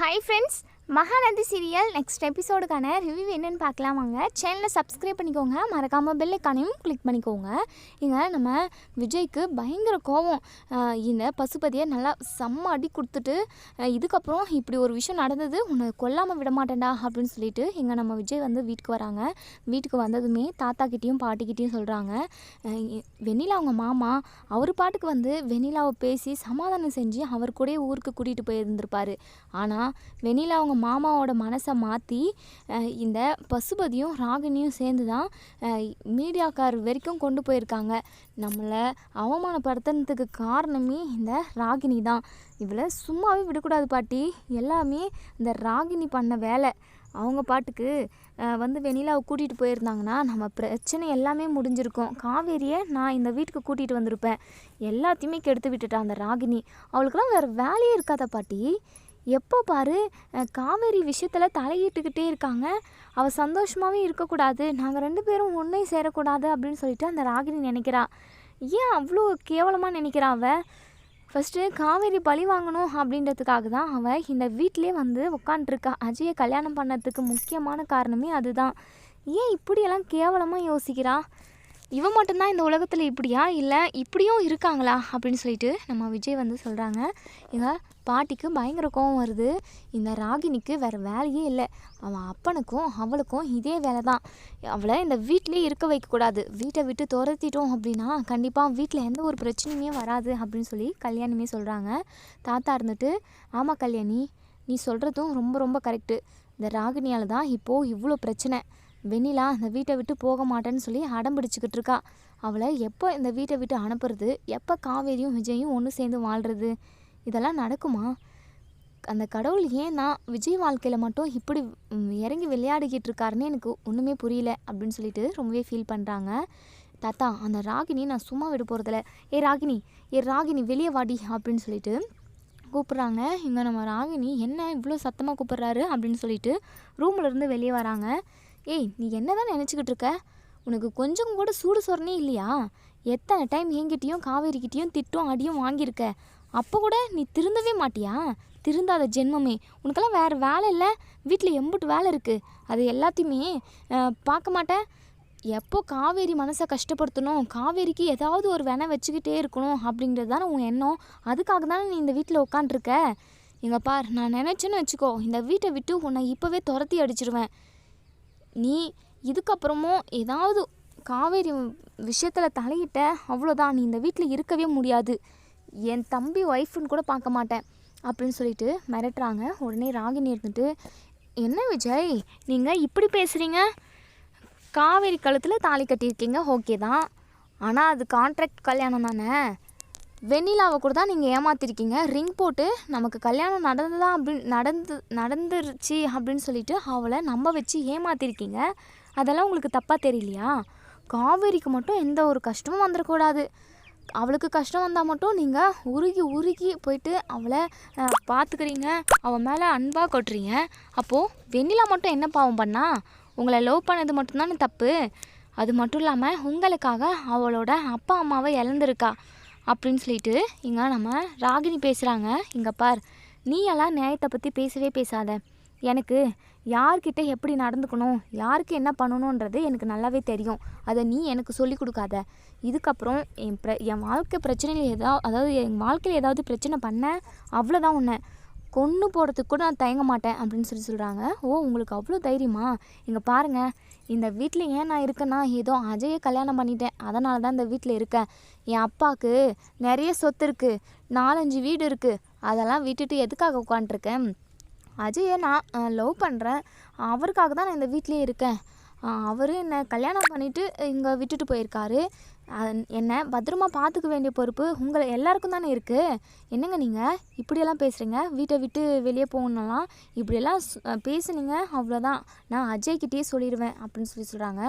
Hi friends, Mahanadi serial next எபிசோடுக்கான review என்னென்னு பார்க்கலாம் வாங்க. சேனலை சப்ஸ்கிரைப் பண்ணிக்கோங்க. மறக்காமல் பெல் ஐக்கானையும் கிளிக் பண்ணிக்கோங்க. இங்கே நம்ம விஜய்க்கு பயங்கர கோவம். இந்த பசுபதியை நல்லா செம்ம அடி கொடுத்துட்டு இதுக்கப்புறம் இப்படி ஒரு விஷயம் நடந்தது உன்னை கொல்லாமல் விட மாட்டேன்டா அப்படின்னு சொல்லிட்டு இங்கே நம்ம விஜய் வந்து வீட்டுக்கு வராங்க. வீட்டுக்கு வந்ததுமே தாத்தா கிட்டேயும் பாட்டிக்கிட்டேயும் சொல்கிறாங்க வெண்ணிலா அவங்க மாமா அவர் பாட்டுக்கு வந்து வெண்ணிலாவை பேசி சமாதானம் செஞ்சு அவர் கூடயே ஊருக்கு கூட்டிகிட்டு போயிருந்திருப்பார். ஆனால் வெண்ணிலா அவங்க மாமாவோட மனசை மாற்றி இந்த பசுபதியும் ராகினியும் சேர்ந்து தான் மீடியாக்கார் வரைக்கும் கொண்டு போயிருக்காங்க. நம்மளை அவமானப்படுத்துனதுக்கு காரணமே இந்த ராகினி தான் இவளை சும்மாவே விடக்கூடாது பாட்டி. எல்லாமே இந்த ராகினி பண்ண வேலை. அவங்க பாட்டுக்கு வந்து வெண்ணிலாவை கூட்டிகிட்டு போயிருந்தாங்கன்னா நம்ம பிரச்சனை எல்லாமே முடிஞ்சிருக்கும். காவேரியை நான் இந்த வீட்டுக்கு கூட்டிகிட்டு வந்திருப்பேன். எல்லாத்தையுமே கெடுத்து விட்டுட்டான் அந்த ராகினி அவளுக்குலாம் வேறு வேலையே இருக்காத பாட்டி? எப்போ பாரு காவேரி விஷயத்தில் தலையிட்டுக்கிட்டே இருக்காங்க. அவள் சந்தோஷமாகவே இருக்கக்கூடாது. நாங்கள் ரெண்டு பேரும் ஒன்றையும் சேரக்கூடாது அப்படின்னு சொல்லிட்டு அந்த ராகினி நினைக்கிறா. ஏன் அவ்வளோ கேவலமாக நினைக்கிறா அவள் ஃபஸ்ட்டு காவேரி பழி வாங்கணும் அப்படின்றதுக்காக தான் அவள் இந்த வீட்டிலே வந்து உட்காண்ட்ருக்கா அஜயை கல்யாணம் பண்ணதுக்கு முக்கியமான காரணமே அதுதான். ஏன் இப்படியெல்லாம் கேவலமாக யோசிக்கிறா? இவன் மட்டும்தான் இந்த உலகத்தில் இப்படியா? இல்லை இப்படியும் இருக்காங்களா? அப்படின்னு சொல்லிட்டு நம்ம விஜய் வந்து சொல்கிறாங்க எங்கள் பாட்டிக்கு பயங்கர கோவம் வருது. இந்த ராகினிக்கு வேறு வேலையே இல்லை. அவன் அப்பனுக்கும் அவளுக்கும் இதே வேலை தான் அவளை இந்த வீட்டிலே இருக்க வைக்கக்கூடாது. வீட்டை விட்டு துரத்திட்டோம் அப்படின்னா கண்டிப்பாக வீட்டில் எந்த ஒரு பிரச்சனையுமே வராது அப்படின்னு சொல்லி கல்யாணமே சொல்கிறாங்க தாத்தா இருந்துட்டு ஆமாம் கல்யாணி நீ சொல்கிறதும் ரொம்ப ரொம்ப கரெக்டு இந்த ராகினியால் தான் இப்போது இவ்வளோ பிரச்சனை. வெண்ணிலா அந்த வீட்டை விட்டு போக மாட்டேன்னு சொல்லி அடம் பிடிச்சிக்கிட்டு இருக்கா. அவளை எப்போ இந்த வீட்டை விட்டு அனுப்புறது? எப்போ காவேரியும் விஜயும் ஒன்று சேர்ந்து வாழ்கிறது இதெல்லாம் நடக்குமா? அந்த கடவுள் ஏன் நான் விஜய் வாழ்க்கையில் மட்டும் இப்படி இறங்கி விளையாடிக்கிட்டு இருக்காருன்னு எனக்கு ஒன்றுமே புரியல அப்படின்னு சொல்லிட்டு ரொம்பவே ஃபீல் பண்ணுறாங்க தாத்தா அந்த ராகினி நான் சும்மா விட போகிறதில்ல ஏ ராகினி ஏ ராகினி வெளியே வாடி அப்படின்னு சொல்லிட்டு கூப்பிட்றாங்க. இங்கே நம்ம ராகினி என்ன இவ்வளோ சத்தமாக கூப்பிட்றாரு அப்படின்னு சொல்லிட்டு ரூம்லேருந்து வெளியே வராங்க. ஏய் நீ என்ன தான் நினச்சிக்கிட்டு இருக்க? உனக்கு கொஞ்சம் கூட சூடு சொரணே இல்லையா? எத்தனை டைம் என்கிட்டயும் காவேரிக்கிட்டேயும் திட்டும் அடியும் வாங்கியிருக்க? அப்போ கூட நீ திருந்தவே மாட்டியா? திருந்தாத ஜென்மமே. உனக்கெல்லாம் வேறு வேலை இல்லை? வீட்டில் எம்புட்டு வேலை இருக்குது அது எல்லாத்தையுமே பார்க்க மாட்டேன். எப்போ காவேரி மனசை கஷ்டப்படுத்தணும்? காவேரிக்கு ஏதாவது ஒரு வெனை வச்சுக்கிட்டே இருக்கணும் அப்படின்றது தானே உன் எண்ணம். அதுக்காக தானே நீ இந்த வீட்டில் உட்காண்ட்ருக்க இங்க பார் நான் நினச்சேன்னு வச்சுக்கோ. இந்த வீட்டை விட்டு உன்னை இப்போவே துரத்தி அடிச்சிருவேன். நீ இதுக்கப்புறமும் ஏதாவது காவேரி விஷயத்தில் தலையிட்ட அவ்வளோதான் நீ இந்த வீட்டில் இருக்கவே முடியாது. என் தம்பி ஒய்ஃப்னு கூட பார்க்க மாட்டேன் அப்படின்னு சொல்லிட்டு மிரட்டுறாங்க. உடனே ராகினி இருந்துட்டு என்ன விஜய் நீங்கள் இப்படி பேசுகிறீங்க காவேரி கழுத்தில் தாலி கட்டியிருக்கீங்க ஓகே தான். ஆனால் அது கான்ட்ராக்ட் கல்யாணம் தானே? வெண்ணிலாவை கூட தான் நீங்கள் ஏமாத்திருக்கீங்க. ரிங் போட்டு நமக்கு கல்யாணம் நடந்ததா அப்படின்னு நடந்து நடந்துருச்சு அப்படின்னு சொல்லிட்டு அவளை நம்ப வச்சு ஏமாத்திருக்கீங்க. அதெல்லாம் உங்களுக்கு தப்பாக தெரியலையா? காவேரிக்கு மட்டும் எந்த ஒரு கஷ்டமும் வந்துடக்கூடாது அவளுக்கு கஷ்டம் வந்தால் மட்டும் நீங்கள் உருகி உருகி போயிட்டு அவளை பார்த்துக்கிறீங்க அவன் மேலே அன்பாக கொட்டுறீங்க. அப்போது வெண்ணிலா மட்டும் என்ன பாவம் பண்ணா? உங்களை லவ் பண்ணது மட்டும்தானே தப்பு? அது மட்டும் இல்லாமல் உங்களுக்காக அவளோட அப்பா அம்மாவை இழந்திருக்கா. அப்படின்னு சொல்லிட்டு இங்கே நம்ம ராகினி பேசுகிறாங்க இங்கே பார் நீ எல்லாம் நியாயத்தை பற்றி பேசவே பேசாத. எனக்கு யார்கிட்ட எப்படி நடந்துக்கணும் யாருக்கு என்ன பண்ணணுன்றது எனக்கு நல்லாவே தெரியும். அதை நீ எனக்கு சொல்லி கொடுக்காத. இதுக்கப்புறம் என் பிர என் வாழ்க்கை பிரச்சனையில் ஏதாவது அதாவது என் வாழ்க்கையில் ஏதாவது பிரச்சனை பண்ண அவ்வளோதான் உன்னை. கொன்று போகிறதுக்கு கூட நான் தயங்க மாட்டேன் அப்படின்னு சொல்லி சொல்கிறாங்க ஓ உங்களுக்கு அவ்வளோ தைரியமா? இங்கே பாருங்கள் இந்த வீட்டில் ஏன் நான் இருக்கேன்னா ஏதோ அஜயை கல்யாணம் பண்ணிட்டேன். அதனால தான் இந்த வீட்டில் இருக்கேன். என் அப்பாவுக்கு நிறைய சொத்து இருக்குது நாலஞ்சு வீடு இருக்குது அதெல்லாம் விட்டுட்டு எதுக்காக உட்காண்ட்ருக்கேன் அஜயை நான் லவ் பண்ணுறேன் அவருக்காக தான் நான் இந்த வீட்லேயே இருக்கேன். அவர் என்னை கல்யாணம் பண்ணிவிட்டு இங்கே விட்டுட்டு போயிருக்காரு. என்னை பத்திரமா பார்த்துக்க வேண்டிய பொறுப்பு உங்களை எல்லாருக்கும் தானே இருக்குது என்னங்க நீங்கள் இப்படியெல்லாம் பேசுகிறீங்க வீட்டை விட்டு வெளியே போகணும்லாம் இப்படியெல்லாம் பேசுனீங்க? அவ்வளோதான் நான் அஜய்கிட்டயே சொல்லிடுவேன் அப்படின்னு சொல்லி சொல்கிறாங்க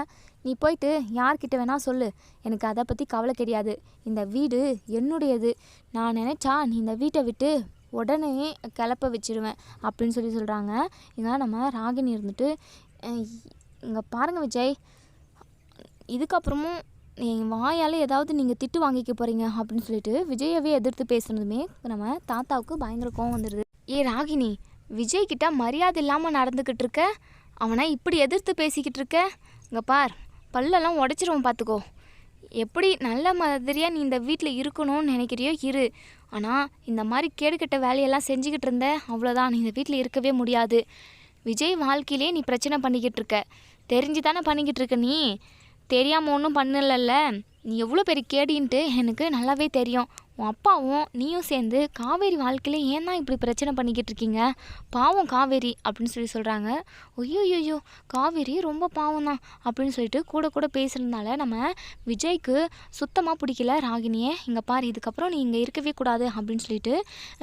நீ போயிட்டு யார்கிட்ட வேணால் சொல்லு. எனக்கு அதை பற்றி கவலை கிடையாது. இந்த வீடு என்னுடையது. நான் நினச்சா நீ இந்த வீட்டை விட்டு உடனே கிளப்ப வச்சிருவேன் அப்படின்னு சொல்லி சொல்கிறாங்க இதனால் நம்ம ராகினி இருந்துட்டு இங்கே பாருங்கள் விஜய். இதுக்கப்புறமும் என் வாயால் ஏதாவது நீங்கள் திட்டு வாங்கிக்க போகிறீங்க அப்படின்னு சொல்லிட்டு விஜயவே எதிர்த்து பேசுனதுமே நம்ம தாத்தாவுக்கு பயங்கர கோவம் வந்துடுது ஏ ராகினி விஜய் கிட்ட மரியாதை இல்லாமல் நடந்துக்கிட்டு இருக்க? அவனை இப்படி எதிர்த்து பேசிக்கிட்டு இருக்க? இங்கே பார் பல்லெல்லாம் உடச்சிருவோம் பார்த்துக்கோ எப்படி நல்ல மாதிரியாக நீ இந்த வீட்டில் இருக்கணும்னு நினைக்கிறியோ இரு. ஆனால் இந்த மாதிரி கேடுகெட்ட வேலையெல்லாம் செஞ்சுக்கிட்டு இருந்த அவ்வளோதான் நீ இந்த வீட்டில் இருக்கவே முடியாது. விஜய் வாழ்க்கையிலே நீ பிரச்சனை பண்ணிக்கிட்டு இருக்க. தெரிஞ்சு தானே பண்ணிக்கிட்டு இருக்க நீ? தெரியாமல் ஒன்றும் பண்ணலல்ல. நீ எவ்வளோ பெரிய கேடின்ட்டு எனக்கு நல்லாவே தெரியும். உன் அப்பாவும் நீயும் சேர்ந்து காவேரி வாழ்க்கையில ஏன் தான் இப்படி பிரச்சனை பண்ணிக்கிட்டு இருக்கீங்க? பாவம் காவேரி அப்படின்னு சொல்லி சொல்கிறாங்க ஐயோ காவேரி ரொம்ப பாவம் தான் அப்படின்னு சொல்லிட்டு கூட கூட பேசுகிறதுனால நம்ம விஜய்க்கு சுத்தமாக பிடிக்கல ராகினியை. இங்கே பாரு இதுக்கப்புறம் நீ இங்கே இருக்கவே கூடாது அப்படின்னு சொல்லிட்டு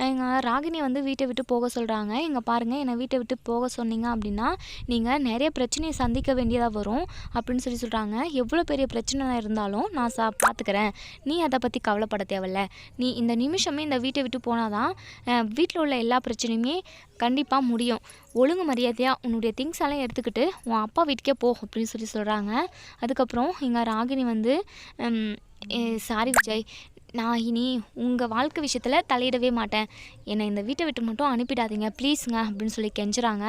எங்கள் ராகினியை வந்து வீட்டை விட்டு போக சொல்கிறாங்க இங்கே பாருங்கள் என்னை வீட்டை விட்டு போக சொன்னீங்க அப்படின்னா நீங்கள் நிறைய பிரச்சனையை சந்திக்க வேண்டியதாக வரும் அப்படின்னு சொல்லி சொல்கிறாங்க எவ்வளோ பெரிய பிரச்சனை இருந்தாலும் நான் சா பார்த்துக்கிறேன் நீ அதை பற்றி கவலைப்பட தேவையில்ல. நீ இந்த நிமிஷமே இந்த வீட்டை விட்டு போனால் தான் வீட்டில் உள்ள எல்லா பிரச்சனையுமே கண்டிப்பாக முடியும். ஒழுங்கு மரியாதையாக உன்னுடைய திங்ஸ் எல்லாம் எடுத்துக்கிட்டு உன் அப்பா வீட்டுக்கே போ அப்படின்னு சொல்லி சொல்கிறாங்க அதுக்கப்புறம் எங்கள் ராகினி வந்து சாரி விஜய் நான் இனி உங்கள் வாழ்க்கை விஷயத்தில் தலையிடவே மாட்டேன். என்னை இந்த வீட்டை விட்டு மட்டும் அனுப்பிடாதீங்க. ப்ளீஸுங்க அப்படின்னு சொல்லி கெஞ்சுறாங்க.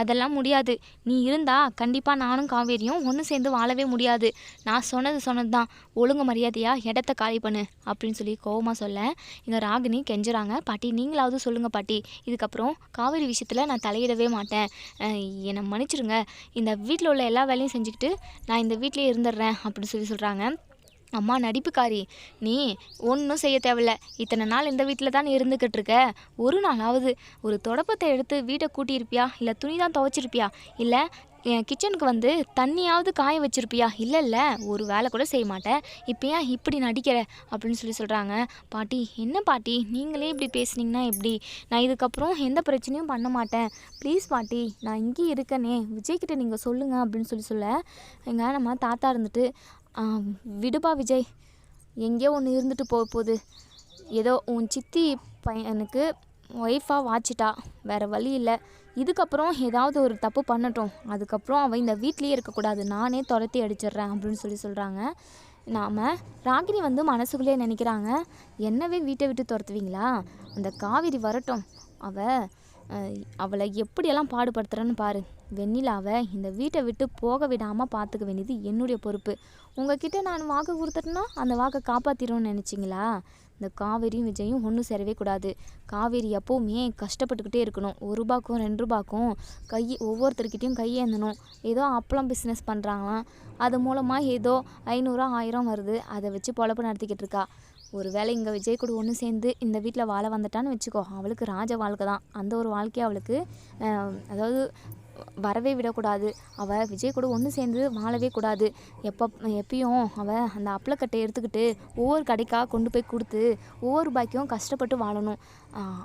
அதெல்லாம் முடியாது. நீ இருந்தால் கண்டிப்பாக நானும் காவேரியும் ஒன்று சேர்ந்து வாழவே முடியாது. நான் சொன்னது சொன்னது தான் ஒழுங்கு மரியாதையாக இடத்த காலி பண்ணு அப்படின்னு சொல்லி கோவமாக சொல்ல இங்கே ராகினி கெஞ்சுறாங்க. பாட்டி நீங்களாவது சொல்லுங்கள் பாட்டி. இதுக்கப்புறம் காவேரி விஷயத்தில் நான் தலையிடவே மாட்டேன். என்னை மன்னிச்சிடுங்க இந்த வீட்டில் உள்ள எல்லா வேலையும் செஞ்சுக்கிட்டு நான் இந்த வீட்டிலே இருந்துடுறேன் அப்படின்னு சொல்லி சொல்கிறாங்க அம்மா நடிப்புக்காரி. நீ ஒன்றும் செய்ய தேவையில்ல. இத்தனை நாள் இந்த வீட்டில் தான் இருந்துக்கிட்டு இருக்க. ஒரு நாளாவது ஒரு தொடப்பத்தை எடுத்து வீட்டை கூட்டியிருப்பியா? இல்லை துணி தான் துவைச்சிருப்பியா? இல்லை என் கிச்சனுக்கு வந்து தண்ணியாவது காய வச்சிருப்பியா? இல்லை இல்லை ஒரு வேலை கூட செய்ய மாட்டேன். இப்போ ஏன் இப்படி நடிக்கிற? அப்படின்னு சொல்லி சொல்கிறாங்க பாட்டி என்ன பாட்டி? நீங்களே இப்படி பேசுனீங்கன்னா எப்படி? நான் இதுக்கப்புறம் எந்த பிரச்சனையும் பண்ண மாட்டேன். ப்ளீஸ் பாட்டி நான் இங்கே இருக்கனே. விஜய்கிட்ட நீங்கள் சொல்லுங்கள் அப்படின்னு சொல்லி சொல்ல எங்கள் நம்ம தாத்தா இருந்துட்டு விடுப்பா விஜய். எங்கேயோ ஒன்று இருந்துட்டு போக போகுது. ஏதோ உன் சித்தி பையனுக்கு ஒய்ஃபாக வாச்சிட்டா. வேறு வழி இல்லை. இதுக்கப்புறம் ஏதாவது ஒரு தப்பு பண்ணட்டும். அதுக்கப்புறம் அவன் இந்த வீட்லேயே இருக்கக்கூடாது நானே துரத்தி அடிச்சிடுறேன் அப்படின்னு சொல்லி சொல்கிறாங்க நாம் ராகினி வந்து மனசுக்குள்ளே நினைக்கிறாங்க. என்னவே வீட்டை விட்டு துரத்துவீங்களா? அந்த காவிரி வரட்டும். அவள் அவளை எப்படியெல்லாம் பாடுபடுத்துகிறேன்னு பாரு. வெண்ணிலாவை இந்த வீட்டை விட்டு போக விடாமல் பார்த்துக்க வேண்டியது என்னுடைய பொறுப்பு. உங்ககிட்ட நான் வாக்கு கொடுத்துட்டேன்னா அந்த வாக்கை காப்பாற்றிடும்னு நினச்சிங்களா? இந்த காவேரியும் விஜயும் ஒன்றும் சேரவே கூடாது. காவேரி எப்போவுமே கஷ்டப்பட்டுக்கிட்டே இருக்கணும்? ஒரு ரூபாக்கும் ரெண்டு ரூபாக்கும் கை ஒவ்வொருத்தர்கிட்டையும் கையேந்தணும் ஏதோ அப்பளம் பிஸ்னஸ் பண்ணுறாங்களாம் அது மூலமாக ஏதோ ஐநூறுரூவா ஆயிரம் வருது. அதை வச்சு பொழப்பு நடத்திக்கிட்டு இருக்கா. ஒரு வேளை இங்கே விஜய் கூட ஒன்று சேர்ந்து இந்த வீட்டில் வாழ வந்துட்டான்னு வச்சுக்கோ. அவளுக்கு ராஜ வாழ்க்கை தான். அந்த ஒரு வாழ்க்கையை அவளுக்கு அதாவது வரவே விடக்கூடாது. அவள் விஜய் கூட ஒன்று சேர்ந்து வாழவே கூடாது. எப்போ எப்பயும் அவள் அந்த அப்பளக்கட்டை எடுத்துக்கிட்டு ஒவ்வொரு கடைக்காக கொண்டு போய் கொடுத்து ஒவ்வொரு பாக்கியும் கஷ்டப்பட்டு வாழணும்.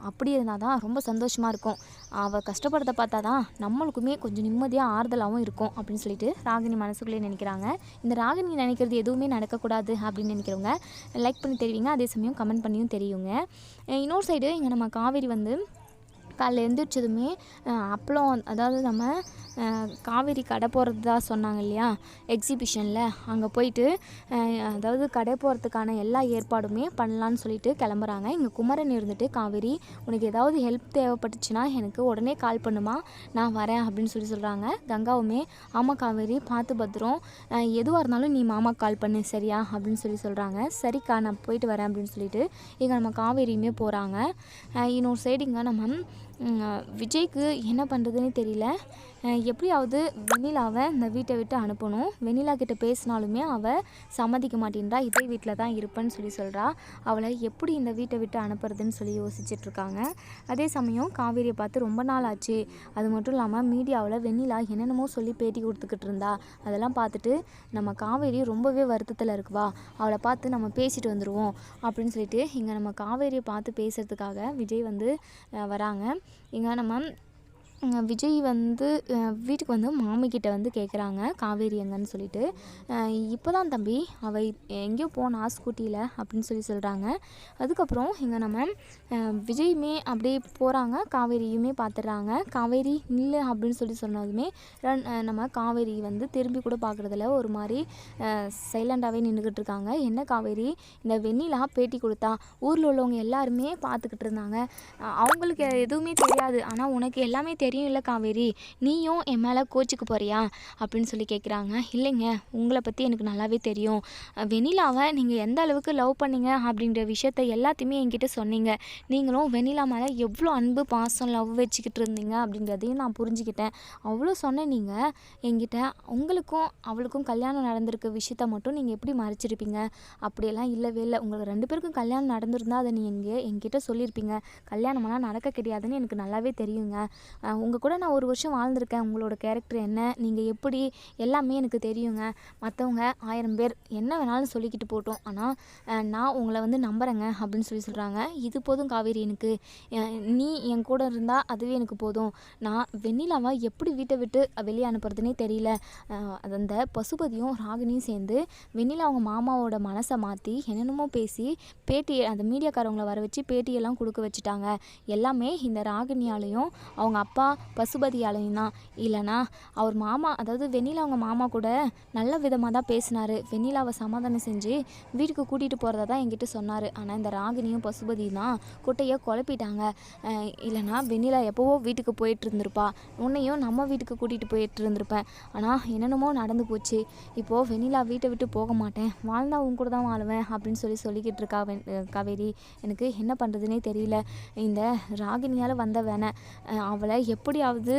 அப்படி இருந்தால் தான் ரொம்ப சந்தோஷமாக இருக்கும். அவள் கஷ்டப்படுறத பார்த்தா தான் நம்மளுக்குமே கொஞ்சம் நிம்மதியாக ஆறுதலாகவும் இருக்கும் அப்படின்னு சொல்லிட்டு ராகினி மனசுக்குள்ளே நினைக்கிறாங்க. இந்த ராகினி நினைக்கிறது எதுவுமே நடக்கக்கூடாது அப்படின்னு நினைக்கிறவங்க லைக் பண்ணி தெரிவிங்க. அதே சமயம் கமெண்ட் பண்ணியும் தெரியுங்க. இன்னொரு சைடு இங்கே நம்ம காவேரி வந்து காலைல எழுந்திரிச்சதுமே அப்பளம் அதாவது நம்ம காவேரி கடை போகிறதா சொன்னாங்க இல்லையா எக்ஸிபிஷனில் அங்கே போயிட்டு அதாவது கடை போகிறதுக்கான எல்லா ஏற்பாடுமே பண்ணலான்னு சொல்லிட்டு கிளம்புறாங்க. இங்கே குமரன் இருந்துட்டு காவேரி உனக்கு ஏதாவது ஹெல்ப் தேவைப்பட்டுச்சுன்னா எனக்கு உடனே கால் பண்ணுமா நான் வரேன் அப்படின்னு சொல்லி சொல்கிறாங்க கங்காவுமே ஆமாம் காவேரி பார்த்து பத்திரம். எதுவாக இருந்தாலும் நீ மாமா கால் பண்ணு சரியா? அப்படின்னு சொல்லி சொல்கிறாங்க சரிக்கா நான் போயிட்டு வரேன் அப்படின்னு சொல்லிட்டு இங்கே நம்ம காவேரியுமே போகிறாங்க இன்னொரு சைடுங்க நம்ம விஜய்க்கு என்ன பண்ணுறதுன்னு தெரியல. எப்படியாவது வெண்ணிலாவை இந்த வீட்டை விட்டு அனுப்பணும். வெண்ணிலா கிட்ட பேசினாலுமே அவள் சம்மதிக்க மாட்டேன்றா. இதே வீட்டில் தான் இருப்பேன்னு சொல்லி சொல்கிறா அவளை எப்படி இந்த வீட்டை விட்டு அனுப்புறதுன்னு சொல்லி யோசிச்சுட்டு இருக்காங்க. அதே சமயம் காவேரியை பார்த்து ரொம்ப நாள் ஆச்சு. அது மட்டும் இல்லாமல் மீடியாவில் வெண்ணிலா என்னென்னமோ சொல்லி பேட்டி கொடுத்துக்கிட்டு இருந்தா. அதெல்லாம் பார்த்துட்டு நம்ம காவேரி ரொம்பவே வருத்தத்தில் இருக்குவா. அவளை பார்த்து நம்ம பேசிட்டு வந்துடுவோம் அப்படின்னு சொல்லிட்டு இங்கே நம்ம காவேரியை பார்த்து பேசுகிறதுக்காக விஜய் வந்து வராங்க. இங்கே நம்ம விஜய் வந்து வீட்டுக்கு வந்து மாமிக்கிட்ட வந்து கேட்குறாங்க காவேரி எங்கன்னு சொல்லிட்டு. இப்போ தான் தம்பி அவள் எங்கேயோ போனா ஸ்கூட்டியில் அப்படின்னு சொல்லி சொல்கிறாங்க அதுக்கப்புறம் இங்கே நம்ம விஜயுமே அப்படியே போகிறாங்க காவேரியுமே பார்த்துடுறாங்க காவேரி நில்லு அப்படின்னு சொல்லி சொன்னதுமே ரன் நம்ம காவேரி வந்து திரும்பி கூட பார்க்குறதுல ஒரு மாதிரி சைலண்டாகவே நின்றுக்கிட்டு இருக்காங்க. என்ன காவேரி இந்த வெண்ணிலா பேட்டி கொடுத்தா ஊரில் உள்ளவங்க எல்லாருமே பார்த்துக்கிட்டு இருந்தாங்க. அவங்களுக்கு எதுவுமே தெரியாது. ஆனால் உனக்கு எல்லாமே தெரியும் இல்லை காவேரி? நீயும் என் மேலே கோச்சுக்கு போறியா? அப்படின்னு சொல்லி கேட்குறாங்க இல்லைங்க உங்களை பற்றி எனக்கு நல்லாவே தெரியும். வெனிலாவை நீங்கள் எந்த அளவுக்கு லவ் பண்ணீங்க அப்படின்ற விஷயத்த எல்லாத்தையுமே என்கிட்ட சொன்னீங்க. நீங்களும் வெனிலா மேலே எவ்வளோ அன்பு பாசம் லவ் வச்சுக்கிட்டு இருந்தீங்க அப்படின்றதையும் நான் புரிஞ்சுக்கிட்டேன். அவ்வளோ சொன்ன நீங்கள் என்கிட்ட உங்களுக்கும் அவளுக்கும் கல்யாணம் நடந்திருக்க விஷயத்த மட்டும் நீங்கள் எப்படி மறைச்சிருப்பீங்க? அப்படியெல்லாம் இல்லவே இல்லை. உங்களுக்கு ரெண்டு பேருக்கும் கல்யாணம் நடந்திருந்தால் அதை நீங்கள் என்கிட்ட சொல்லியிருப்பீங்க. கல்யாணமெல்லாம் நடக்க கிடையாதுன்னு எனக்கு நல்லாவே தெரியுங்க. உங்கள் கூட நான் ஒரு வருஷம் வாழ்ந்திருக்கேன். உங்களோட கேரக்டர் என்ன? நீங்கள் எப்படி? எல்லாமே எனக்கு தெரியுங்க. மற்றவங்க ஆயிரம் பேர் என்ன வேணாலும் சொல்லிக்கிட்டு போட்டோம். ஆனால் நான் உங்களை வந்து நம்புகிறேங்க அப்படின்னு சொல்லி சொல்கிறாங்க இது போதும் காவேரி எனக்கு. நீ என் கூட இருந்தால் அதுவே எனக்கு போதும். நான் வெண்ணிலாவை எப்படி வீட்டை விட்டு வெளியே அனுப்புறதுனே தெரியல. அது அந்த பசுபதியும் ராகினியும் சேர்ந்து வெண்ணிலா அவங்க மாமாவோட மனசை மாற்றி என்னென்னமோ பேசி பேட்டி அந்த மீடியாக்காரவங்களை வர வச்சு பேட்டியெல்லாம் கொடுக்க வச்சுட்டாங்க. எல்லாமே இந்த ராகினியாலையும் அவங்க அப்பா பசுபதியாலையும் தான். இல்லைனா அவர் மாமா அதாவது வெண்ணிலா அவங்க மாமா கூட நல்ல விதமாக தான் பேசினார். வெண்ணிலாவை சமாதானம் செஞ்சு வீட்டுக்கு கூட்டிகிட்டு போகிறதா தான் என்கிட்ட சொன்னார். ஆனால் இந்த ராகினியும் பசுபதியும் தான் குட்டையை குழப்பிட்டாங்க. இல்லைனா வெண்ணிலா எப்போவோ வீட்டுக்கு போயிட்டு இருந்திருப்பா உன்னையும் நம்ம வீட்டுக்கு கூட்டிகிட்டு போயிட்டு இருந்திருப்பேன் ஆனால் என்னென்னமோ நடந்து போச்சு. இப்போது வெண்ணிலா வீட்டை விட்டு போக மாட்டேன். வாழ்ந்தா உன் கூட தான் வாழுவேன் அப்படின்னு சொல்லி சொல்லிக்கிட்டு இருக்கா காவேரி. எனக்கு என்ன பண்ணுறதுனே தெரியல. இந்த ராகினியால் வந்த வேணை அவளை எப்படியாவது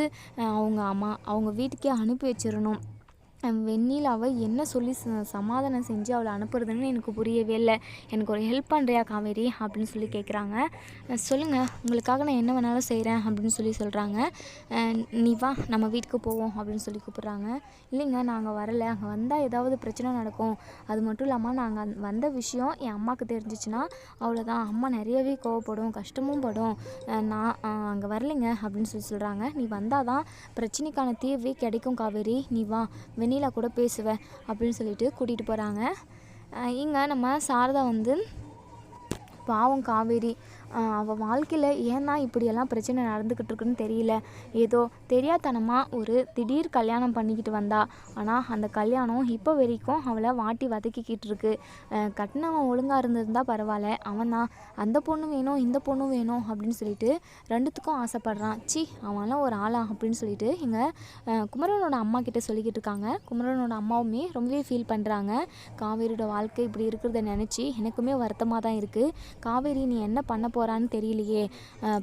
அவங்க அம்மா அவங்க வீட்டுக்கே அனுப்பி வச்சிடணும் வெண்ணிலாவை என்ன சொல்லி ச- சமாதானம் செஞ்சு அவளை அனுப்புறதுன்னு எனக்கு புரியவே இல்லை. எனக்கு ஒரு ஹெல்ப் பண்ணுறியா காவேரி? அப்படின்னு சொல்லி கேட்குறாங்க சொல்லுங்கள் உங்களுக்காக நான் என்ன வேணாலும் செய்கிறேன் அப்படின்னு சொல்லி சொல்கிறாங்க நீ வா நம்ம வீட்டுக்கு போவோம் அப்படின்னு சொல்லி கூப்பிட்றாங்க. இல்லைங்க நாங்கள் வரலை. அங்கே வந்தால் ஏதாவது பிரச்சனை நடக்கும். அது மட்டும் இல்லாமல் நாங்கள் வந்த விஷயம் என் அம்மாவுக்கு தெரிஞ்சிச்சுன்னா அவ்வளோதான் அம்மா நிறையவே கோவப்படும் கஷ்டமும் படும். நான் அங்கே வரலைங்க அப்படின்னு சொல்லி சொல்கிறாங்க நீ வந்தால் தான் பிரச்சனைக்கான தீர்வே கிடைக்கும் காவேரி. நீ வா வெண்ணிலா கூட பேசுவேன் அப்படின்னு சொல்லிட்டு கூட்டிகிட்டு போகிறாங்க இங்கே நம்ம சாரதா வந்து பாவம் காவேரி அவள் வாழ்க்கையில் ஏன்னா இப்படியெல்லாம் பிரச்சனை நடந்துக்கிட்டு இருக்குன்னு தெரியல. ஏதோ தெரியாதனமாக ஒரு திடீர் கல்யாணம் பண்ணிக்கிட்டு வந்தா. ஆனால் அந்த கல்யாணம் இப்போ வரைக்கும் அவளை வாட்டி வதக்கிக்கிட்டு இருக்கு. கட்டினவன் ஒழுங்காக இருந்திருந்தா பரவாயில்ல. அவன் தான் அந்த பொண்ணு வேணும் இந்த பொண்ணும் வேணும் அப்படின்னு சொல்லிட்டு ரெண்டுத்துக்கும் ஆசைப்படுறான். சி அவன்லாம் ஒரு ஆளா அப்படின்னு சொல்லிட்டு இங்கே குமரனோட அம்மா கிட்ட சொல்லிக்கிட்டு இருக்காங்க. குமரனோட அம்மாவுமே ரொம்பவே ஃபீல் பண்ணுறாங்க காவேரியோட வாழ்க்கை இப்படி இருக்கிறத நினச்சி எனக்குமே வருத்தமாக தான் இருக்குது காவேரி நீ என்ன பண்ண போகிறான்னு தெரியலையே.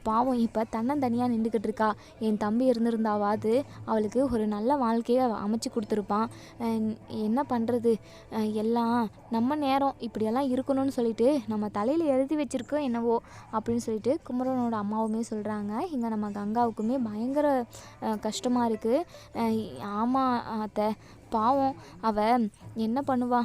பாவம் இப்போ தன்னந்தனியாக நின்றுக்கிட்டு இருக்கா. என் தம்பி இருந்திருந்தாவாது அவளுக்கு ஒரு நல்ல வாழ்க்கையை அமைச்சு கொடுத்துருப்பான். என்ன பண்ணுறது எல்லாம் நம்ம நேரம். இப்படியெல்லாம் இருக்கணும்னு சொல்லிட்டு நம்ம தலையில் எழுதி வச்சிருக்கோம் என்னவோ அப்படின்னு சொல்லிட்டு குமரனோட அம்மாவுமே சொல்கிறாங்க இங்கே நம்ம கங்காவுக்குமே பயங்கர கஷ்டமாக இருக்குது ஆமாம் அத்தை. பாவம் அவ என்ன பண்ணுவா?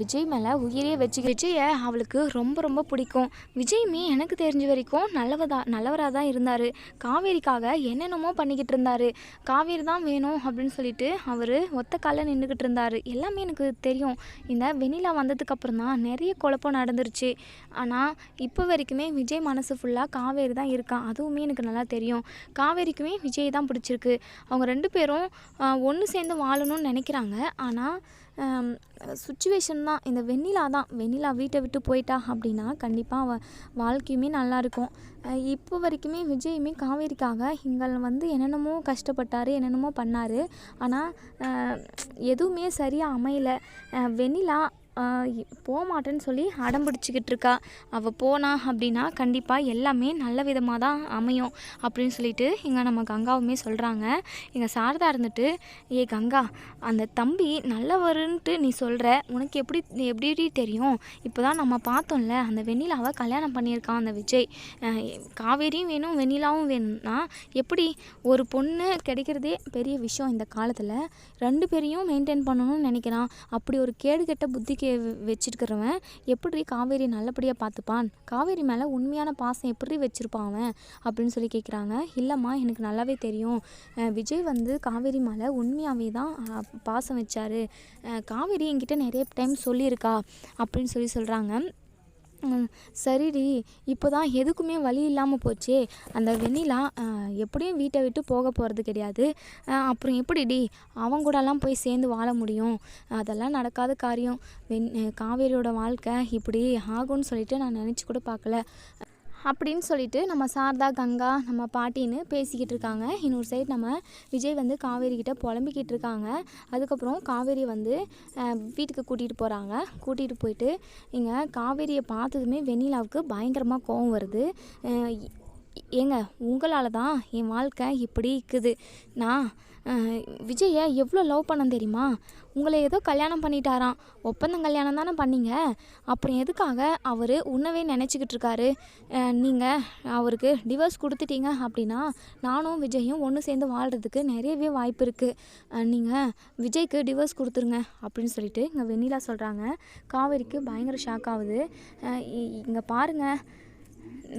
விஜய் மேலே உயிரே வச்சு விஜயை அவளுக்கு ரொம்ப ரொம்ப பிடிக்கும். விஜயுமே எனக்கு தெரிஞ்ச வரைக்கும் நல்லவதா நல்லவராக தான் இருந்தார். காவேரிக்காக என்னென்னமோ பண்ணிக்கிட்டு இருந்தார். காவேரி தான் வேணும் அப்படின்னு சொல்லிட்டு அவர் ஒத்த காலில் நின்றுக்கிட்டு இருந்தார். எல்லாமே எனக்கு தெரியும். இந்த வெண்ணிலா வந்ததுக்கப்புறம் தான் நிறைய குழப்பம் நடந்துருச்சு. ஆனால் இப்போ வரைக்குமே விஜய் மனசு ஃபுல்லாக காவேரி தான் இருக்கான் அதுவுமே எனக்கு நல்லா தெரியும். காவேரிக்குமே விஜய் தான் பிடிச்சிருக்கு. அவங்க ரெண்டு பேரும் ஒன்று சேர்ந்து வாழணும்னு நினைக்கிறாங்க. ஆனால் சுச்சுவேஷன் தான். இந்த வெண்ணிலா தான். வெண்ணிலா வீட்டை விட்டு போயிட்டா அப்படின்னா கண்டிப்பாக அவள் வாழ்க்கையுமே நல்லாயிருக்கும் இப்போ வரைக்குமே விஜயுமே காவேரிக்காக எங்கள் வந்து என்னென்னமோ கஷ்டப்பட்டார் என்னென்னமோ பண்ணார். ஆனால் எதுவுமே சரியாக அமையலை. வெண்ணிலா போக மாட்டேன்னு சொல்லி அடம் பிடிச்சிக்கிட்டு இருக்கா அவள் போனா அப்படின்னா கண்டிப்பாக எல்லாமே நல்ல விதமாக தான் அமையும் அப்படின்னு சொல்லிட்டு இங்கே நம்ம கங்காவுமே சொல்கிறாங்க எங்கள் சாரதா இருந்துட்டு ஏ கங்கா அந்த தம்பி நல்லவருன்ட்டு நீ சொல்கிற உனக்கு எப்படி எப்படி தெரியும்? இப்போ தான் நம்ம பார்த்தோம்ல அந்த வெண்ணிலாவை கல்யாணம் பண்ணியிருக்கான் அந்த விஜய். காவேரியும் வேணும் வெண்ணிலாவும் வேணும்னா எப்படி ஒரு பொண்ணு கிடைக்கிறதே பெரிய விஷயம் இந்த காலத்தில். ரெண்டு பேரையும் மெயின்டைன் பண்ணணும்னு நினைக்கிறான். அப்படி ஒரு கேடு கெட்ட புத்தி நம்பிக்கையை வச்சுருக்கிறவன் எப்படி காவேரி நல்லபடியாக பார்த்துப்பான்? காவேரி மேலே உண்மையான பாசம் எப்படி வச்சுருப்பான் அவன்? அப்படின்னு சொல்லி கேட்குறாங்க இல்லைம்மா எனக்கு நல்லாவே தெரியும். விஜய் வந்து காவேரி மேலே உண்மையாகவே தான் பாசம் வச்சார். காவேரி என்கிட்ட நிறைய டைம் சொல்லியிருக்கா அப்படின்னு சொல்லி சொல்கிறாங்க சரிடி. இப்போ தான் எதுக்குமே வழி இல்லாமல் போச்சே. அந்த வெண்ணிலா எப்படியும் வீட்டை விட்டு போக போகிறது கிடையாது. அப்புறம் எப்படிடி? அவங்க கூடலாம் போய் சேர்ந்து வாழ முடியும். அதெல்லாம் நடக்காத காரியம். வெண் காவேரியோட வாழ்க்கை இப்படி ஆகும்னு சொல்லிட்டு நான் நினச்சி கூட பார்க்கல. அப்படின்னு சொல்லிட்டு நம்ம சாரதா கங்கா நம்ம பாட்டின்னு பேசிக்கிட்டு இருக்காங்க. இன்னொரு சைடு நம்ம விஜய் வந்து காவேரி கிட்ட புலம்பிக்கிட்டு இருக்காங்க. அதுக்கப்புறம் காவேரி வந்து வீட்டுக்கு கூட்டிகிட்டு போகிறாங்க கூட்டிகிட்டு போயிட்டு இங்கே காவேரியை பார்த்ததுமே வெண்ணிலாவுக்கு பயங்கரமாக கோவம் வருது. ஏங்க உங்களால் தான் என் வாழ்க்கை இப்படி இருக்குது. நான் விஜயை எவ்வளோ லவ் பண்ண தெரியுமா? உங்களை ஏதோ கல்யாணம் பண்ணிட்டாராம். ஒப்பந்தம் கல்யாணம் தானே பண்ணீங்க? அப்புறம் எதுக்காக அவர் உன்னவே நினச்சிக்கிட்டு இருக்காரு? நீங்கள் அவருக்கு டிவோர்ஸ் கொடுத்துட்டீங்க அப்படின்னா நானும் விஜயும் ஒன்று சேர்ந்து வாழ்கிறதுக்கு நிறையவே வாய்ப்பு இருக்குது நீங்கள் விஜய்க்கு டிவோர்ஸ் கொடுத்துருங்க அப்படின்னு சொல்லிட்டு இங்கே வெண்ணிலா சொல்கிறாங்க காவேரிக்கு பயங்கர ஷாக் ஆகுது. இங்கே பாருங்கள்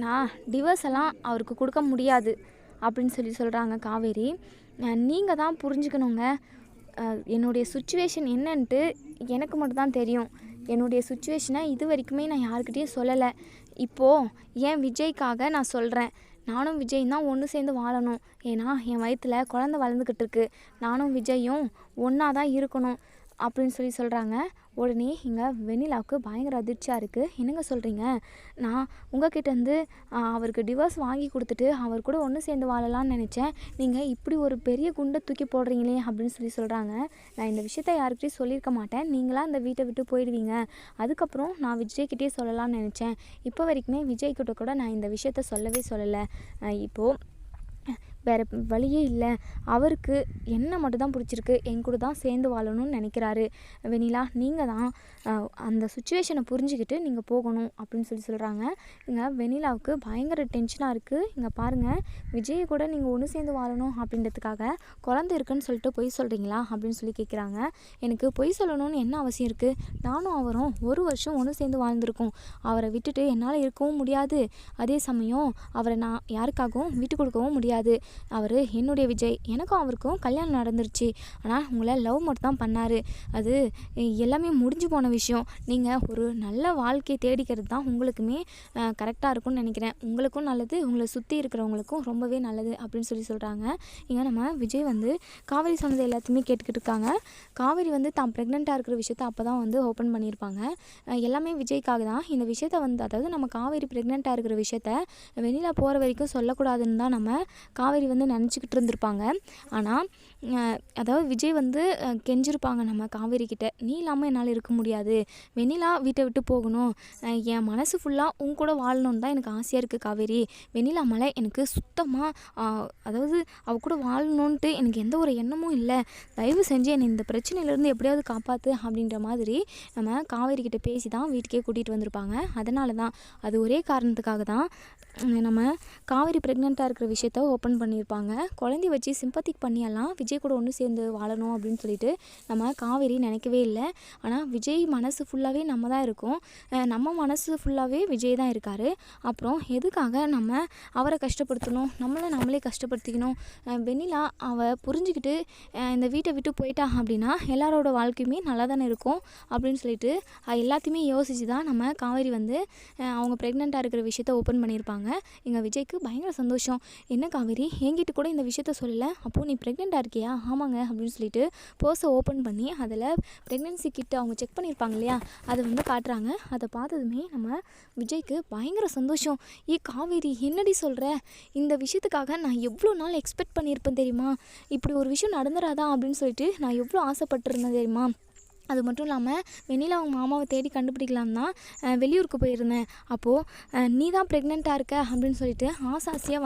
நான் டிவோர்ஸ் எல்லாம் அவருக்கு கொடுக்க முடியாது அப்படின்னு சொல்லி சொல்கிறாங்க காவேரி. நீங்கள் தான் புரிஞ்சுக்கணுங்க. என்னுடைய சுச்சுவேஷன் என்னன்ட்டு எனக்கு மட்டும்தான் தெரியும். என்னுடைய சுச்சுவேஷனை இது வரைக்குமே நான் யாருக்கிட்டேயும் சொல்லலை. இப்போது என் விஜய்க்காக நான் சொல்கிறேன் நானும் விஜயும் தான் ஒன்று சேர்ந்து வாழணும். ஏன்னா என் வயிற்றில் குழந்த வளர்ந்துக்கிட்டு இருக்கு. நானும் விஜயும் ஒன்றா தான் இருக்கணும். அப்படின்னு சொல்லி சொல்கிறாங்க உடனே இங்கே வெண்ணிலாவுக்கு பயங்கர அதிர்ச்சியாக இருக்குது என்னங்க சொல்கிறீங்க நான் உங்ககிட்டேருந்து அவருக்கு டிவோர்ஸ் வாங்கி கொடுத்துட்டு அவர் கூட ஒன்று சேர்ந்து வாழலாம்னு நினச்சேன். நீங்கள் இப்படி ஒரு பெரிய குண்டை தூக்கி போடுறீங்களே அப்படின்னு சொல்லி சொல்கிறாங்க நான் இந்த விஷயத்த யாருக்கிட்டையும் சொல்லியிருக்க மாட்டேன். நீங்களாம் இந்த வீட்டை விட்டு போயிடுவீங்க. அதுக்கப்புறம் நான் விஜய்கிட்டே சொல்லலாம்னு நினச்சேன். இப்போ வரைக்குமே விஜய்கிட்ட கூட நான் இந்த விஷயத்த சொல்லவே சொல்லலை. இப்போது வேறு வழியே இல்லை. அவருக்கு என்ன மட்டும் தான் பிடிச்சிருக்கு என் கூட தான் சேர்ந்து வாழணும்னு நினைக்கிறாரு. வெனிலா நீங்கள் தான் அந்த சுச்சுவேஷனை புரிஞ்சுக்கிட்டு நீங்கள் போகணும் அப்படின்னு சொல்லி சொல்கிறாங்க இங்கே வெனிலாவுக்கு பயங்கர டென்ஷனாக இருக்குது இங்கே பாருங்கள் விஜயை கூட நீங்கள் ஒன்று சேர்ந்து வாழணும் அப்படின்றதுக்காக குழந்தை இருக்குன்னு சொல்லிட்டு பொய் சொல்கிறீங்களா அப்படின்னு சொல்லி கேட்குறாங்க எனக்கு பொய் சொல்லணும்னு என்ன அவசியம் இருக்குது நானும் அவரும் ஒரு வருஷம் ஒன்று சேர்ந்து வாழ்ந்திருக்கோம். அவரை விட்டுட்டு என்னால் இருக்கவும் முடியாது. அதே சமயம் அவரை நான் யாருக்காகவும் விட்டு கொடுக்கவும் முடியாது. அவர் என்னுடைய விஜய். எனக்கும் அவருக்கும் கல்யாணம் நடந்துருச்சு. ஆனால் உங்களை லவ் மட்டும் தான் பண்ணார். அது எல்லாமே முடிஞ்சு போன விஷயம். நீங்கள் ஒரு நல்ல வாழ்க்கையை தேடிக்கிறது தான் உங்களுக்குமே கரெக்டாக இருக்கும்னு நினைக்கிறேன். உங்களுக்கும் நல்லது உங்களை சுற்றி இருக்கிறவங்களுக்கும் ரொம்பவே நல்லது அப்படின்னு சொல்லி சொல்கிறாங்க இங்கே நம்ம விஜய் வந்து காவேரி சொன்னது எல்லாத்தையுமே கேட்டுக்கிட்டு இருக்காங்க. காவேரி வந்து தான் ப்ரெக்னெண்ட்டாக இருக்கிற விஷயத்த அப்போ தான் வந்து ஓப்பன் பண்ணியிருப்பாங்க. எல்லாமே விஜய்க்காக தான். இந்த விஷயத்த வந்து அதாவது நம்ம காவேரி ப்ரெக்னெண்ட்டாக இருக்கிற விஷயத்த வெளியில் போகிற வரைக்கும் சொல்லக்கூடாதுன்னு தான் நம்ம காவேரி வந்து நினச்சிக்கிட்டு இருந்திருப்பாங்க. ஆனால் அதாவது விஜய் வந்து கெஞ்சிருப்பாங்க நம்ம காவேரி கிட்ட நீ இல்லாமல் என்னால் இருக்க முடியாது. வெண்ணிலா வீட்டை விட்டு போகணும். என் மனசு ஃபுல்லாக உன் கூட வாழணும்னு தான் எனக்கு ஆசையாக இருக்குது காவேரி. வெண்ணிலா மலை எனக்கு சுத்தமாக அதாவது அவ கூட வாழணுன்ட்டு எனக்கு எந்த ஒரு எண்ணமும் இல்லை. தயவு செஞ்சு என்னை இந்த பிரச்சனையிலேருந்து எப்படியாவது காப்பாற்று அப்படின்ற மாதிரி நம்ம காவேரி கிட்ட பேசி தான் வீட்டுக்கே கூட்டிகிட்டு வந்திருப்பாங்க. அதனால தான் அது ஒரே காரணத்துக்காக தான் நம்ம காவேரி ப்ரெக்னெண்ட்டாக இருக்கிற விஷயத்த ஓப்பன் பண்ணி பண்ணியிருப்பாங்க. குழந்தைய வச்சு சிம்பத்திக் பண்ணியெல்லாம் விஜய் கூட ஒன்று சேர்ந்து வாழணும் அப்படின்னு சொல்லிட்டு நம்ம காவேரி நினைக்கவே இல்லை. ஆனால் விஜய் மனசு ஃபுல்லாகவே நம்ம தான் இருக்கோம். நம்ம மனசு ஃபுல்லாகவே விஜய் தான் இருக்கார். அப்புறம் எதுக்காக நம்ம அவரை கஷ்டப்படுத்தணும்? நம்மளை நம்மளே கஷ்டப்படுத்திக்கணும். வெண்ணிலா அவள் புரிஞ்சுக்கிட்டு இந்த வீட்டை விட்டு போயிட்டா அப்படின்னா எல்லாரோட வாழ்க்கையுமே நல்லா தானே இருக்கும் அப்படின்னு சொல்லிட்டு எல்லாத்தையுமே யோசித்து தான் நம்ம காவேரி வந்து அவங்க ப்ரெக்னெண்ட்டாக இருக்கிற விஷயத்த ஓப்பன் பண்ணியிருப்பாங்க. எங்கள் விஜய்க்கு பயங்கர சந்தோஷம். என்ன காவேரி? என்கிட்ட கூட இந்த விஷயத்த சொல்லலை. அப்போது நீ ப்ரெக்னெண்ட்டாக இருக்கியா? ஆமாங்க அப்படின்னு சொல்லிட்டு பர்ஸை ஓப்பன் பண்ணி அதில் ப்ரெக்னென்சி கிட்ட அவங்க செக் பண்ணியிருப்பாங்க இல்லையா? அதை வந்து காட்டுறாங்க. அதை பார்த்ததுமே நம்ம விஜய்க்கு பயங்கர சந்தோஷம். ஏ காவேரி என்னடி சொல்கிற இந்த விஷயத்துக்காக நான் எவ்வளோ நாள் எக்ஸ்பெக்ட் பண்ணியிருப்பேன் தெரியுமா? இப்படி ஒரு விஷயம் நடந்துடாதான் அப்படின்னு சொல்லிட்டு நான் எவ்வளோ ஆசைப்பட்டிருந்தேன் தெரியுமா? அது மட்டும் இல்லாமல் வெண்ணிலா அவங்க மாமாவை தேடி கண்டுபிடிக்கலாம் தான் வெளியூருக்கு போயிருந்தேன். அப்போது நீ தான் ப்ரெக்னெண்ட்டாக இருக்க? அப்படின்னு சொல்லிட்டு ஆசை ஆசையாக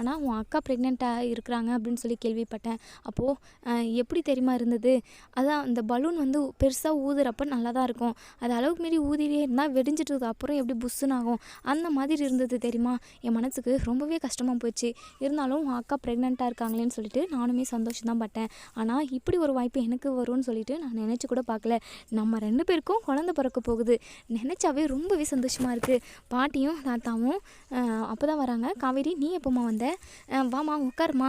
ஆனால் உன் அக்கா ப்ரெக்னெண்ட்டாக இருக்கிறாங்க அப்படின்னு சொல்லி கேள்விப்பட்டேன். அப்போது எப்படி தெரியுமா இருந்தது? அதான் அந்த பலூன் வந்து பெருசாக ஊதுறப்ப நல்லா தான் இருக்கும். அது அளவுக்கு மீறி ஊதிட்டே இருந்தால் வெடிஞ்சிட்டதுக்கு அப்புறம் எப்படி புஷ்ஷுன்னு ஆகும். அந்த மாதிரி இருந்தது தெரியுமா? என் மனசுக்கு ரொம்பவே கஷ்டமாக போச்சு. இருந்தாலும் உன் அக்கா ப்ரெக்னெண்ட்டாக இருக்காங்களேன்னு சொல்லிட்டு நானுமே சந்தோஷம் தான் பட்டேன். ஆனால் இப்படி ஒரு வாய்ப்பு எனக்கு வரும்னு சொல்லிட்டு நான் நினச்சி கூட பார்க்கல. நம்ம ரெண்டு பேருக்கும் குழந்த பிறக்க போகுது. நினச்சாவே ரொம்பவே சந்தோஷமாக இருக்குது பாட்டியும் தாத்தாவும் அப்போ தான் வராங்க. காவேரி நீ எப்போம்மா வந்த? வாமா வாம்மா உட்காருமா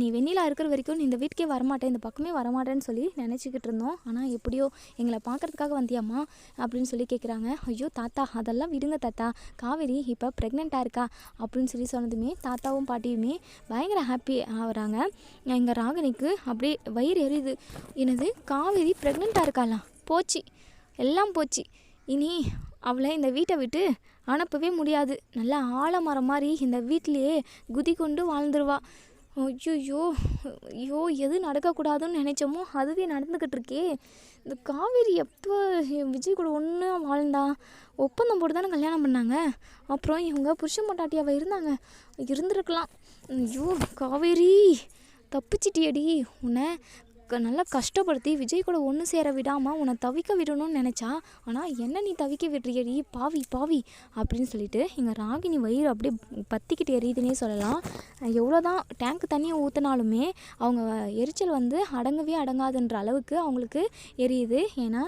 நீ வெண்ணிலா இருக்கிற வரைக்கும் நீ இந்த வீட்டுக்கே வரமாட்டேன். இந்த பக்கமே வரமாட்டேன்னு சொல்லி நினச்சிக்கிட்டு இருந்தோம். ஆனால் எப்படியோ எங்களை பார்க்கறதுக்காக வந்தியாம்மா அப்படின்னு சொல்லி கேட்குறாங்க ஐயோ தாத்தா அதெல்லாம் விடுங்க தாத்தா. காவேரி இப்போ ப்ரெக்னெண்ட்டாக இருக்கா? அப்படின்னு சொல்லி சொன்னதுமே தாத்தாவும் பாட்டியுமே பயங்கர ஹாப்பி ஆகிறாங்க. எங்கள் ராகினிக்கு அப்படியே வயிறு எரியுது. என்னது? காவேரி ப்ரெக்னெண்ட்டாக இருக்காளாம். போச்சு. எல்லாம் போச்சு. இனி அவளை இந்த வீட்டை விட்டு அனுப்பவே முடியாது. நல்லா ஆலமரம் மாதிரி இந்த வீட்டிலையே குதி கொண்டு வாழ்ந்துருவா. ஐயோ ஐயோ எது நடக்கக்கூடாதுன்னு நினச்சோமோ அதுவே நடந்துக்கிட்டு இருக்கே. இந்த காவேரி எப்போ விஜய் கூட ஒன்றா வாழ்ந்தா? ஒப்பந்தம் போட்டு தானே கல்யாணம் பண்ணாங்க? அப்புறம் இவங்க புருஷன் பொண்டாட்டியாவை இருந்தாங்க? இருந்திருக்கலாம். ஐயோ காவேரி தப்பிச்சிட்டியடி உன்னை. நல்லா கஷ்டப்படுத்தி விஜய் கூட ஒன்று சேர விடாமல் உன்னை தவிக்க விடணும்னு நினச்சா ஆனால் என்ன நீ தவிக்க விடுறியடி பாவி பாவி அப்படின்னு சொல்லிட்டு எங்கள் ராகினி வயிறு அப்படியே பற்றிக்கிட்டு எரியுதுன்னே சொல்லலாம். எவ்வளோ தான் டேங்க் தண்ணியை ஊற்றினாலுமே அவங்க எரிச்சல் வந்து அடங்கவே அடங்காதுன்ற அளவுக்கு அவங்களுக்கு எரியுது. ஏன்னா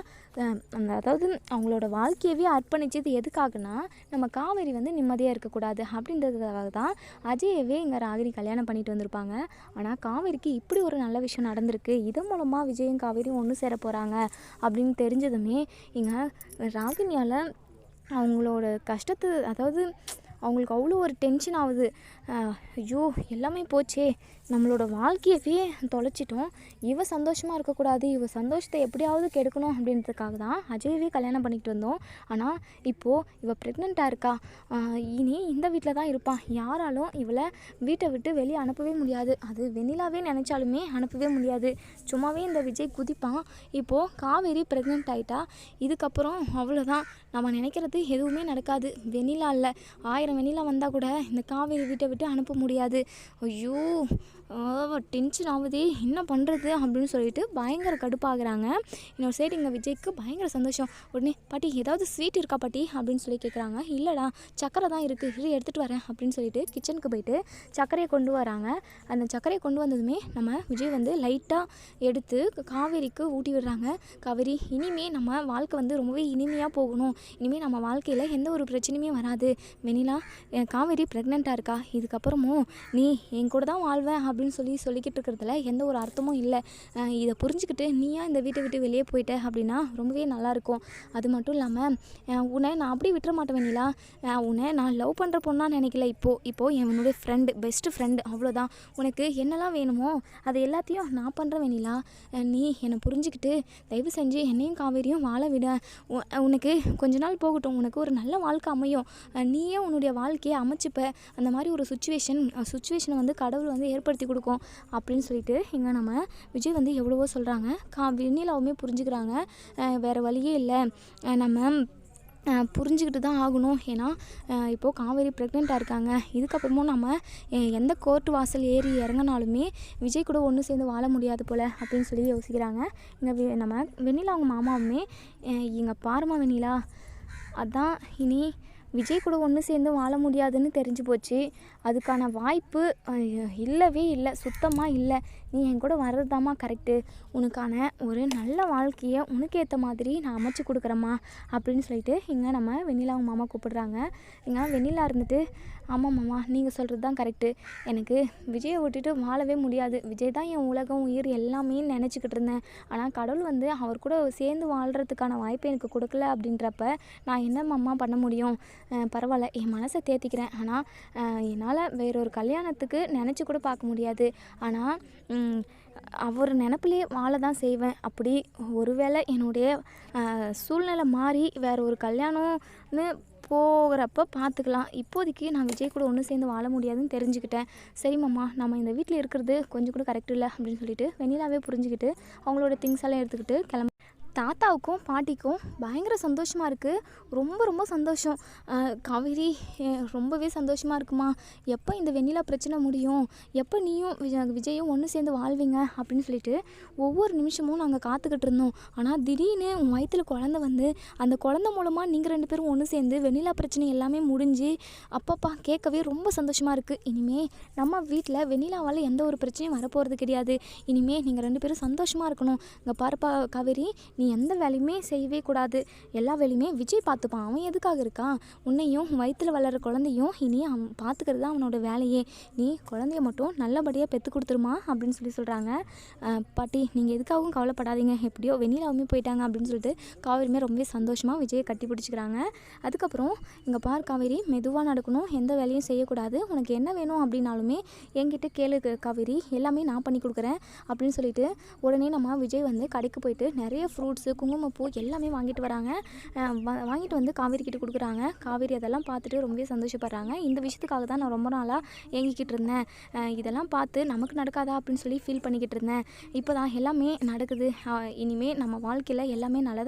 அந்த அதாவது அவங்களோட வாழ்க்கையவே அர்ப்பணிச்சது எதுக்காகனா நம்ம காவேரி வந்து நிம்மதியாக இருக்கக்கூடாது அப்படின்றதுக்காக தான் அஜயவே இங்கே ராகினி கல்யாணம் பண்ணிட்டு வந்திருப்பாங்க. ஆனால் காவேரிக்கு இப்படி ஒரு நல்ல விஷயம் நடந்திருக்கு. இதன் மூலமாக விஜயும் காவேரியும் ஒன்று சேர போகிறாங்க அப்படின்னு தெரிஞ்சதுமே இங்கே ராகினியால் அவங்களோட கஷ்டத்து அதாவது அவங்களுக்கு அவ்வளோ ஒரு டென்ஷன் ஆகுது. ஐயோ எல்லாமே போச்சே. நம்மளோட வாழ்க்கையவே தொலைச்சிட்டோம். இவ சந்தோஷமாக இருக்கக்கூடாது இவ சந்தோஷத்தை எப்படியாவது கெடுக்கணும் அப்படின்றதுக்காக தான் அஜயவே கல்யாணம் பண்ணிக்கிட்டு வந்தோம். ஆனால் இப்போது இவள் ப்ரெக்னெண்ட்டாக இருக்கா? இனி இந்த வீட்டில் தான் இருப்பான் யாராலும் இவளை வீட்டை விட்டு வெளியே அனுப்பவே முடியாது. அது வெண்ணிலாவே நினச்சாலுமே அனுப்பவே முடியாது. சும்மாவே இந்த விஜய் குதிப்பான். இப்போது காவேரி ப்ரெக்னென்ட் ஆகிட்டா இதுக்கப்புறம் அவ்வளோதான் நம்ம நினைக்கிறது எதுவுமே நடக்காது. வெண்ணிலா இல்லை. ஆயிரம் வெண்ணிலா வந்தால் கூட இந்த காவேரி வீட்டை விட்டு அனுப்ப முடியாது. ஐயோ டென்ஷன் ஆகுதே. என்ன பண்ணுறது அப்படின்னு சொல்லிட்டு பயங்கர கடுப்பாகிறாங்க. இன்னொரு சைடு இங்கே விஜய்க்கு பயங்கர சந்தோஷம். உடனே பாட்டி ஏதாவது ஸ்வீட் இருக்கா பாட்டி? அப்படின்னு சொல்லி கேட்குறாங்க இல்லைடா சக்கரை தான் இருக்குது இரு எடுத்துகிட்டு வரேன். அப்படின்னு சொல்லிட்டு கிச்சனுக்கு போயிட்டு சர்க்கரையை கொண்டு வராங்க. அந்த சர்க்கரையை கொண்டு வந்ததுமே நம்ம விஜய் வந்து லைட்டாக எடுத்து காவேரிக்கு ஊட்டி விடுறாங்க. காவேரி இனிமே நம்ம வாழ்க்கை வந்து ரொம்பவே இனிமையாக போகணும். இனிமேல் நம்ம வாழ்க்கையில் எந்த ஒரு பிரச்சனையுமே வராது. வெனிலா என் காவேரி ப்ரெக்னெண்ட்டாக இருக்கா? இதுக்கப்புறமும் நீ என் கூட தான் வாழ்வேன் அப்படின்னு அப்படின்னு சொல்லி சொல்லிக்கிட்டு இருக்கிறதுல எந்த ஒரு அர்த்தமும் இல்லை. இதை புரிஞ்சுக்கிட்டு நீயா இந்த வீட்டை விட்டு வெளியே போயிட்ட அப்படின்னா ரொம்பவே நல்லாயிருக்கும் அது மட்டும் இல்லாமல் உன்னை நான் அப்படியே விட்டுற மாட்டேன் வெண்ணிலா. உன்னை நான் லவ் பண்ணுற பொண்ணா நினைக்கல இப்போது இப்போது என்னுடைய ஃப்ரெண்டு பெஸ்ட்டு ஃப்ரெண்டு அவ்வளோதான் உனக்கு என்னெல்லாம் வேணுமோ அது எல்லாத்தையும் நான் பண்ணுறேன் வேணிலா நீ என்னை புரிஞ்சுக்கிட்டு தயவு செஞ்சு என்னையும் காவேரியும் வாழ விட. உனக்கு கொஞ்ச நாள் போகட்டும். உனக்கு ஒரு நல்ல வாழ்க்கை அமையும். நீயே உன்னுடைய வாழ்க்கையை அமைச்சுப்ப. அந்த மாதிரி ஒரு சுச்சுவேஷன் சுச்சுவேஷனை வந்து கடவுள் வந்து ஏற்படுத்தி கொடுக்கும் அப்படின்னு சொல்லிட்டு இங்கே நம்ம விஜய் வந்து எவ்வளவோ சொல்கிறாங்க கா வெண்ணிலாவுமே புரிஞ்சுக்கிறாங்க. வேறு வழியே இல்லை. நம்ம புரிஞ்சுக்கிட்டு தான் ஆகணும். ஏன்னா இப்போது காவேரி ப்ரெக்னெண்ட்டாக இருக்காங்க. இதுக்கப்புறமும் நம்ம எந்த கோர்ட் வாசல் ஏறி இறங்கினாலுமே விஜய் கூட ஒன்று சேர்ந்து வாழ முடியாது போல் அப்படின்னு சொல்லி யோசிக்கிறாங்க. இங்கே நம்ம வெண்ணிலா அவங்க மாமாவுமே இங்கே பாருமா வெண்ணிலா. அதான் இனி விஜய் கூட ஒன்று சேர்ந்து வாழ முடியாதுன்னு தெரிஞ்சு போச்சு. அதுக்கான வாய்ப்பு இல்லவே இல்லை. சுத்தமாக இல்லை. நீ என் கூட வர்றதுதாம்மா கரெக்டு உனக்கான ஒரு நல்ல வாழ்க்கையை உனக்கு ஏற்ற மாதிரி நான் அமைச்சு கொடுக்குறேம்மா. அப்படின்னு சொல்லிட்டு இங்கே நம்ம வெண்ணிலாவும் மாமா கூப்பிடுறாங்க. இங்கே வெண்ணிலா இருந்துட்டு ஆமாம் மாமா நீங்கள் சொல்கிறது தான் கரெக்டு எனக்கு விஜயை விட்டுட்டு வாழவே முடியாது. விஜய் தான் என் உலகம் உயிர் எல்லாமே நினச்சிக்கிட்டு இருந்தேன். ஆனால் கடவுள் வந்து அவர் கூட சேர்ந்து வாழ்கிறதுக்கான வாய்ப்பு எனக்கு கொடுக்கல அப்படின்றப்ப நான் என்ன மாமா பண்ண முடியும்? பரவாயில்ல என் மனசை தேத்திக்கிறேன். ஆனால் என்னால் வேறொரு கல்யாணத்துக்கு நினச்சி கூட பார்க்க முடியாது. ஆனால் அவர் நினப்பிலே வாழ தான் செய்வேன். அப்படி ஒருவேளை என்னுடைய சூழ்நிலை மாறி வேற ஒரு கல்யாணம்னு போகிறப்ப பார்த்துக்கலாம். இப்போதைக்கு நான் விஜய் கூட ஒன்று சேர்ந்து வாழ முடியாதுன்னு தெரிஞ்சுக்கிட்டேன். சரி மாமா நம்ம இந்த வீட்டில் இருக்கிறது கொஞ்சம் கூட கரெக்ட் இல்லை அப்படின்னு சொல்லிட்டு வெண்ணிலாவே புரிஞ்சுக்கிட்டு அவங்களோட திங்ஸ் எல்லாம் எடுத்துக்கிட்டு கிளம்ப தாத்தாவுக்கும் பாட்டிக்கும் பயங்கர சந்தோஷமாக இருக்குது ரொம்ப ரொம்ப சந்தோஷம். காவேரி ரொம்பவே சந்தோஷமாக இருக்குமா? எப்போ இந்த வெண்ணிலா பிரச்சனை முடியும்? எப்போ நீயும் விஜயும் ஒன்று சேர்ந்து வாழ்வீங்க? அப்படின்னு சொல்லிட்டு ஒவ்வொரு நிமிஷமும் நாங்கள் காத்துக்கிட்டு இருந்தோம். ஆனால் திடீர்னு உன் வயிற்றில் குழந்த வந்து அந்த குழந்த மூலமாக நீங்கள் ரெண்டு பேரும் ஒன்று சேர்ந்து வெண்ணிலா பிரச்சனை எல்லாமே முடிஞ்சு அப்பப்பா கேட்கவே ரொம்ப சந்தோஷமாக இருக்குது இனிமே நம்ம வீட்டில் வெண்ணிலாவால் எந்த ஒரு பிரச்சனையும் வரப்போகிறது கிடையாது. இனிமே நீங்கள் ரெண்டு பேரும் சந்தோஷமாக இருக்கணும். இங்கே பாருப்பா காவேரி நீ எந்த வேலையுமே செய்யவே கூடாது. எல்லா வேலையுமே விஜய் பார்த்துப்பான். அவன் எதுக்காக இருக்கான்? உன்னையும் வயிற்றில் வளர குழந்தையும் இனி அவன் பார்த்துக்கிறது தான் அவனோட வேலையே. நீ குழந்தைய மட்டும் நல்லபடியாக பெற்று கொடுத்துருமா அப்படின்னு சொல்லி சொல்கிறாங்க பாட்டி நீங்கள் எதுக்காகவும் கவலைப்படாதீங்க. எப்படியோ வெண்ணிலாவுமே போயிட்டாங்க அப்படின்னு சொல்லிட்டு காவேரியுமே ரொம்பவே சந்தோஷமாக விஜயை கட்டி பிடிச்சிக்கிறாங்க. அதுக்கப்புறம் இங்கே பார் காவேரி மெதுவாக நடக்கணும். எந்த வேலையும் செய்யக்கூடாது. உனக்கு என்ன வேணும் அப்படின்னாலுமே என்கிட்ட கேளு காவேரி. எல்லாமே நான் பண்ணி கொடுக்குறேன் அப்படின்னு சொல்லிட்டு உடனே நம்ம விஜய் வந்து கடைக்கு போயிட்டு நிறைய ஃப்ரூட் ஃப்ரூட்ஸு குங்குமப்பூ எல்லாமே வாங்கிட்டு வராங்க. வாங்கிட்டு வந்து காவேரி கிட்ட கொடுக்குறாங்க. காவேரி அதெல்லாம் பார்த்துட்டு ரொம்பவே சந்தோஷப்படுறாங்க. இந்த விஷயத்துக்காக தான் நான் ரொம்ப நாளாக ஏங்கிக்கிட்டு இருந்தேன். இதெல்லாம் பார்த்து நமக்கு நடக்காதா அப்படின்னு சொல்லி ஃபீல் பண்ணிக்கிட்டு இருந்தேன். இப்போ தான் எல்லாமே நடக்குது. இனிமேல் நம்ம வாழ்க்கையில் எல்லாமே நல்லதாக